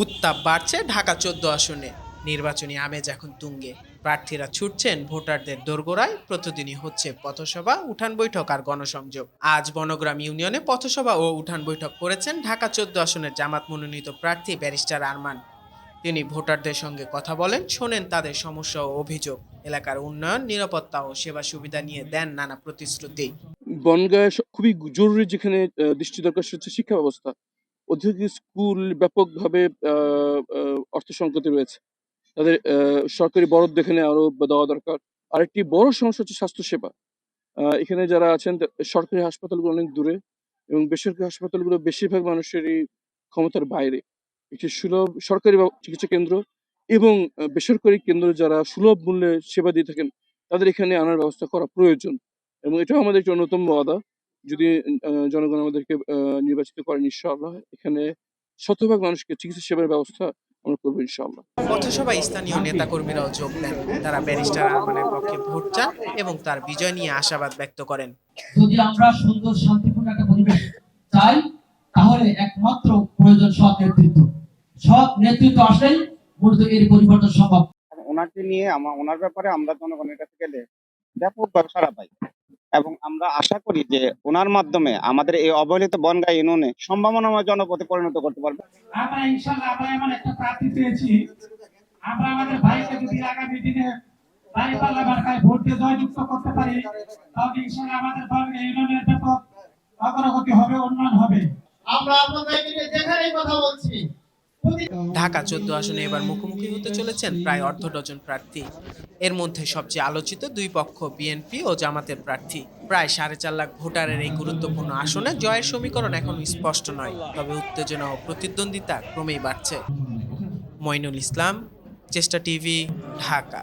উত্তাপ বাড়ছে ঢাকা চোদ্দ আসনে। নির্বাচনী আমেজ এখন তুঙ্গে। প্রার্থীরা ছুটছেন ভোটারদের দোরগোড়ায়। প্রতিদিনই হচ্ছে পথসভা, উঠান বৈঠক আর গণসংযোগ। আজ বনগ্রাম ইউনিয়নে পথসভা ও উঠান বৈঠক করেছেন ঢাকা চোদ্দ আসনের জামাত মনোনীত প্রার্থী ব্যারিস্টার আরমান। তিনি ভোটারদের সঙ্গে কথা বলেন, শোনেন তাদের সমস্যা ও অভিযোগ। এলাকার উন্নয়ন, নিরাপত্তা ও সেবা সুবিধা নিয়ে দেন নানা প্রতিশ্রুতি। বনগাঁ খুবই জরুরি যেখানে দৃষ্টি দরকার শিক্ষা ব্যবস্থা। অধিক স্কুল ব্যাপকভাবে অর্থ সংকটে রয়েছে। তাদের সরকারি বরাদ্দ এখানে আরও দেওয়া দরকার। আরেকটি বড় সমস্যা হচ্ছে স্বাস্থ্যসেবা। এখানে যারা আছেন সরকারি হাসপাতালগুলো অনেক দূরে এবং বেসরকারি হাসপাতালগুলো বেশিরভাগ মানুষেরই ক্ষমতার বাইরে। একটি সুলভ সরকারি চিকিৎসা কেন্দ্র এবং বেসরকারি কেন্দ্র যারা সুলভ মূল্যে সেবা দিয়ে থাকেন, তাদের এখানে আনার ব্যবস্থা করা প্রয়োজন এবং এটাও আমাদের একটি অন্যতম ওয়াদা যদি আহ, জনগণ আমাদেরকে আহ, নির্বাচিত করেন ইনশাআল্লাহ এখানে শতভাগ মানুষকে চিকিৎসা সেবার ব্যবস্থা আমরা করব ইনশাআল্লাহ। পথসভায় স্থানীয় নেতাকর্মীরাও যোগ দেন। তারা ব্যারিস্টার আরমানের পক্ষে ভোট চান এবং তার বিজয় নিয়ে আশাবাদ ব্যক্ত করেন। যদি আমরা সুন্দর শান্তিপূর্ণ একটা পরিবেশ চাই তাহলে একমাত্র প্রয়োজন সৎ নেতৃত্ব। সৎ নেতৃত্ব আসলেই মূলত এর পরিবর্তন সম্ভব। ওনাকে নিয়ে আমার ওনার ব্যাপারে আমরা জনগণের কাছে গেলে ব্যাপকভাবে সাড়া পাই। এবং আমরা আশা করি যে ওনার মাধ্যমে আমাদের এই অবহেলিত বনগাঁ ইউনিয়নে সম্ভাবনাময় জনপথে পরিণত করতে পারবে। আমরা ইনশাল্লাহ আমরা এমন একটা প্রার্থী পেয়েছি। আমরা আমাদের ভাইকে যদি আগামী দিনে ভাই পাল্লা মার্কায় ভোট দিয়ে জয়যুক্ত করতে পারি তাহলে আমাদের বর্গে ইউনিয়নের ব্যাপক অগ্রগতি হবে উন্নয়ন হবে। আমরা আপনাদেরকে নিয়ে যেখানেই কথা বলছি। ঢাকা চোদ্দ আসনে এবার মুখোমুখি হতে চলেছেন প্রায় অর্ধ ডজন প্রার্থী। এর মধ্যে সবচেয়ে আলোচিত দুই পক্ষ, বিএনপি ও জামাতের প্রার্থী। প্রায় সাড়ে চার লাখ ভোটারের এই গুরুত্বপূর্ণ আসনে জয়ের সমীকরণ এখন স্পষ্ট নয়, তবে উত্তেজনা ও প্রতিদ্বন্দ্বিতা ক্রমেই বাড়ছে। মইনুল ইসলাম, চেষ্টা টিভি, ঢাকা।